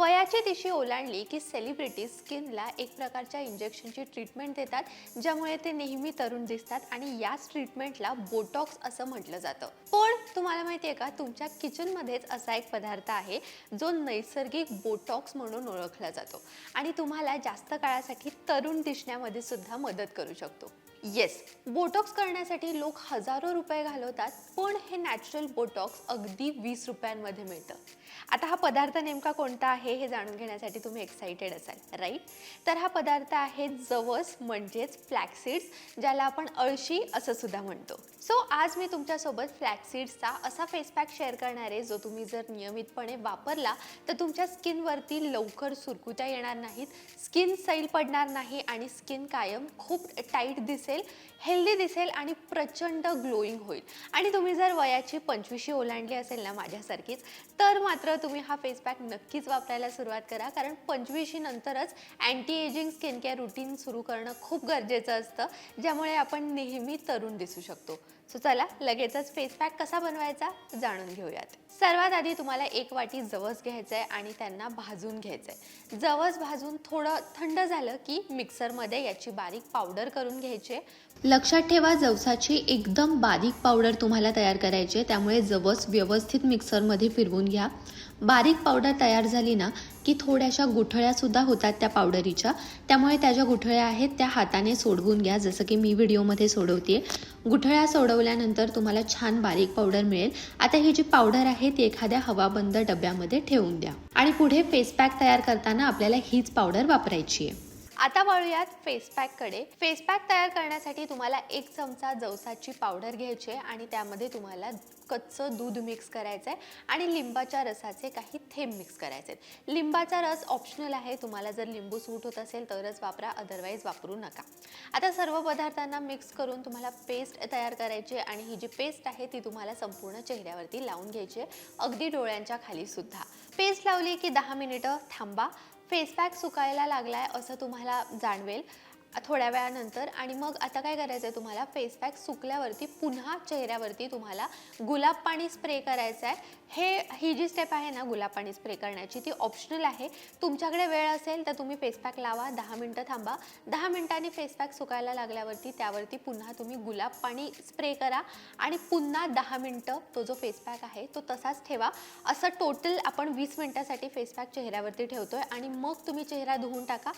वयाची दिशी ओलांडली की सेलिब्रिटीज स्किनला एक प्रकारच्या इंजेक्शनची ट्रीटमेंट देतात ज्यामुळे ते नेहमी तरुण दिसतात आणि याच ट्रीटमेंटला बोटॉक्स असं म्हटलं जातं. पण तुम्हाला माहिती आहे का तुमच्या किचनमध्येच असा एक पदार्थ आहे जो नैसर्गिक बोटॉक्स म्हणून ओळखला जातो. आणि तुम्हाला जास्त काळासाठी तरुण दिसण्यामध्ये सुद्धा मदत करू शकतो. येस बोटॉक्स करण्यासाठी लोक हजारो रुपये घालवतात पण हे नॅचरल बोटॉक्स अगदी वीस रुपयांमध्ये मिळतं. आता हा पदार्थ नेमका कोणता आहे हे जाणून घेण्यासाठी तुम्ही एक्साइटेड असाल राईट तर हा पदार्थ आहे जवस म्हणजेच फ्लॅक्सीड्स ज्याला आपण अळशी असं सुद्धा म्हणतो. सो आज मी तुमच्यासोबत फ्लॅक्सीड्सचा असा फेस पॅक शेअर करणार आहे जो तुम्ही जर नियमितपणे वापरला तर तुमच्या स्किनवरती लवकर सुरकुत्या येणार नाहीत स्किन सैल पडणार नाही आणि स्किन कायम खूप टाईट दिसेल. हेल्दी दिसेल आणि प्रचंड ग्लोईंग होईल. आणि तुम्ही जर वयाची पंचवीशी ओलांडली असेल ना माझ्यासारखीच तर मात्र तुम्ही हा फेस पॅक नक्कीच वापरायला सुरुवात करा. कारण पंचवीशी नंतरच anti ageing skin care routine सुरू करणं खूप गरजेचं असतं ज्यामुळे आपण नेहमी तरुण दिसू शकतो. सो चला लगेचच फेस पॅक कसा बनवायचा जाणून घेऊयात. सर्वात आधी तुम्हाला एक वाटी जवस घ्यायचं आहे आणि त्यांना भाजून घ्यायचं आहे जवस भाजून थोडं थंड झालं की मिक्सरमध्ये याची बारीक पावडर करून घ्यायची. लक्षात ठेवा जवसाची एकदम बारीक पावडर तुम्हाला तयार करायची आहे. त्यामुळे जवस व्यवस्थित मिक्सरमध्ये फिरवून घ्या. बारीक पावडर तयार झाली ना की थोड्याशा गुठळ्यासुद्धा होतात त्या पावडरीच्या. त्यामुळे त्या ज्या गुठळ्या आहेत त्या हाताने सोडवून घ्या जसं की मी व्हिडिओमध्ये सोडवते गुठळ्या सोडवल्यानंतर तुम्हाला छान बारीक पावडर मिळेल. आता ही जी पावडर आहे ती एखाद्या हवाबंद डब्यामध्ये ठेवून द्या. आणि पुढे फेस पॅक तयार करताना आपल्याला हीच पावडर वापरायची आहे आता वळूयात फेस पॅककडे फेस पॅक तयार करण्यासाठी तुम्हाला एक चमचा जवसाची पावडर घ्यायची आहे आणि त्यामध्ये तुम्हाला कच्चं दूध मिक्स करायचं आहे आणि लिंबाच्या रसाचे काही थेंब मिक्स करायचे आहेत लिंबाचा रस ऑप्शनल आहे. तुम्हाला जर लिंबू सूट होत असेल तरच वापरा अदरवाईज वापरू नका. आता सर्व पदार्थांना मिक्स करून तुम्हाला पेस्ट तयार करायची आहे आणि ही जी पेस्ट आहे ती तुम्हाला संपूर्ण चेहऱ्यावरती लावून घ्यायची आहे. अगदी डोळ्यांच्या खाली सुद्धा. पेस्ट लावली की दहा मिनिटं थांबा. फेस पॅक सुकायला आहे असं तुम्हाला जाणवेल. थोड्या वेळानंतर. आणि मग आता काय करायचं आहे तुम्हाला? फेस पॅक सुकल्यावरती पुन्हा चेहऱ्यावरती तुम्हाला गुलाब पाणी स्प्रे करायचं आहे हे ही जी स्टेप आहे ना गुलाब पाणी स्प्रे करण्याची ती ऑप्शनल आहे. तुमच्याकडे वेळ असेल तर तुम्ही फेस पॅक लावा दहा मिनटं थांबा. दहा मिनिटांनी फेस पॅक सुकायला लागल्यावरती त्यावरती पुन्हा तुम्ही गुलाब पाणी स्प्रे करा. आणि पुन्हा दहा मिनटं तो जो फेस पॅक आहे तो तसाच ठेवा. असं टोटल आपण वीस मिनटासाठी फेस पॅक चेहऱ्यावरती आहे आणि मग तुम्ही चेहरा धुवून टाका.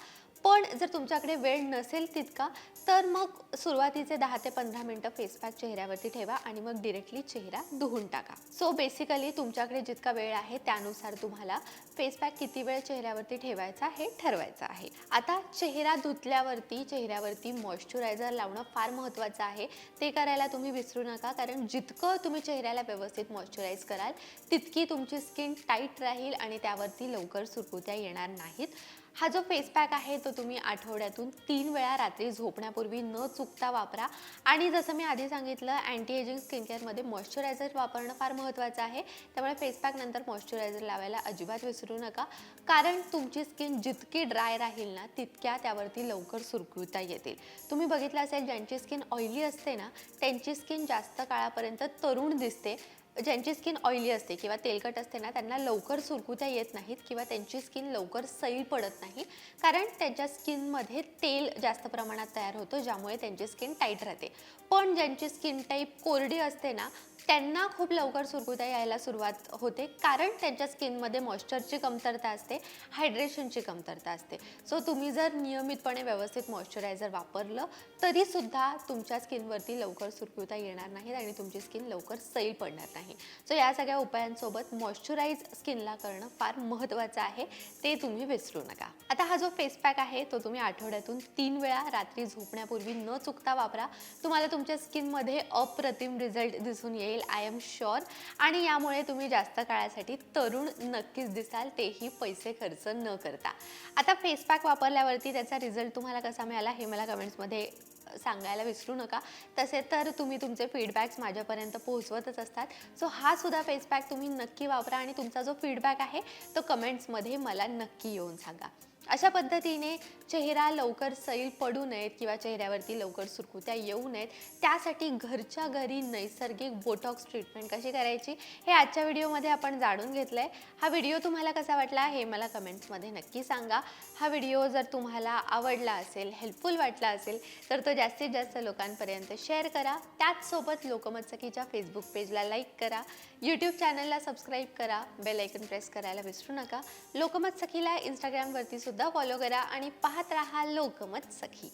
पण जर तुमच्याकडे वेळ नसेल तितका तर मग सुरुवातीचे दहा ते पंधरा मिनटं फेस पॅक चेहऱ्यावरती ठेवा आणि मग डिरेक्टली चेहरा धुवून टाका. सो बेसिकली तुमच्याकडे जितका वेळ आहे त्यानुसार तुम्हाला फेस पॅक किती वेळ चेहऱ्यावरती ठेवायचा हे ठरवायचं आहे. आता चेहरा धुतल्यावरती चेहऱ्यावरती मॉइश्चरायझर लावणं फार महत्त्वाचं आहे. ते करायला तुम्ही विसरू नका कारण जितकं तुम्ही चेहऱ्याला व्यवस्थित मॉइश्चराईज कराल तितकी तुमची स्किन टाईट राहील आणि त्यावरती लवकर सुरकुत्या येणार नाहीत. हा जो फेस पॅक आहे तो तुम्ही आठवड्यातून तीन वेळा रात्री झोपण्यापूर्वी न चुकता वापरा. आणि जसं मी आधी सांगितलं अँटी एजिंग स्किन केअरमध्ये मॉइश्चरायझर वापरणं फार महत्त्वाचं आहे. त्यामुळे फेस पॅक नंतर मॉइश्चरायझर लावायला अजिबात विसरू नका. कारण तुमची स्किन जितकी ड्राय राहील ना तितक्या त्यावरती लवकर सुरकुत्या येतील. तुम्ही बघितलं असेल ज्यांची स्किन ऑइली असते ना त्यांची स्किन जास्त काळापर्यंत तरुण दिसते. ज्यांची स्किन ऑइली असते किंवा तेलकट असते ना त्यांना लवकर सुरकुत्या येत नाहीत किंवा त्यांची स्किन लवकर सैल पडत नाही. कारण त्यांच्या स्किनमध्ये तेल जास्त प्रमाणात तयार होतं ज्यामुळे त्यांची स्किन टाईट राहते. पण ज्यांची स्किन टाईप कोरडी असते ना त्यांना खूप लवकर सुरकुत्या यायला सुरुवात होते. कारण त्यांच्या स्किनमध्ये मॉइश्चरची कमतरता असते हायड्रेशनची कमतरता असते. सो तुम्ही जर नियमितपणे व्यवस्थित मॉइश्चरायझर वापरलं तरीसुद्धा तुमच्या स्किनवरती लवकर सुरकुत्या येणार नाहीत आणि तुमची स्किन लवकर सैल पडणार नाही. सो या सगळ्या उपायांसोबत मॉइश्चराईज स्किनला करणं फार महत्त्वाचं आहे. ते तुम्ही विसरू नका. आता हा जो फेस पॅक आहे तो तुम्ही आठवड्यातून तीन वेळा रात्री झोपण्यापूर्वी न चुकता वापरा. तुम्हाला तुमच्या स्किनमध्ये अप्रतिम रिझल्ट दिसून येईल आय एम शुअर आणि यामुळे तुम्ही जास्त काळासाठी तरुण नक्कीच दिसाल तेही पैसे खर्च न करता. आता फेस पॅक वापरल्यावरती त्याचा रिझल्ट तुम्हाला कसा मिळाला हे मला कमेंट्समध्ये सांगायला विसरू नका. तसे तर तुम्ही तुमचे फीडबॅक्स माझ्यापर्यंत पोहोचवतच असतात. सो हा सुद्धा फेस पॅक तुम्ही नक्की वापरा आणि तुमचा जो फीडबॅक आहे तो कमेंट्समध्ये मला नक्की येऊन सांगा. अशा पद्धतीने चेहरा लवकर सैल पडू नयेत किंवा चेहऱ्यावरती लवकर सुरकुत्या येऊ नयेत. त्यासाठी घरच्या घरी नैसर्गिक बोटॉक्स ट्रीटमेंट कशी करायची हे आजच्या व्हिडिओमध्ये आपण जाणून घेतलं आहे हा व्हिडिओ तुम्हाला कसा वाटला हे मला कमेंट्समध्ये नक्की सांगा. हा व्हिडिओ जर तुम्हाला आवडला असेल हेल्पफुल वाटला असेल तर तो जास्तीत जास्त लोकांपर्यंत शेअर करा. त्याचसोबत लोकमत सखीच्या फेसबुक पेजला लाईक करा. यूट्यूब चॅनलला सबस्क्राईब करा. बेल ऐकून प्रेस करायला विसरू नका. लोकमत सखीला इंस्टाग्रामवरती सुद्धा फॉलो करा आणि पाहत राहा लोकमत सखी.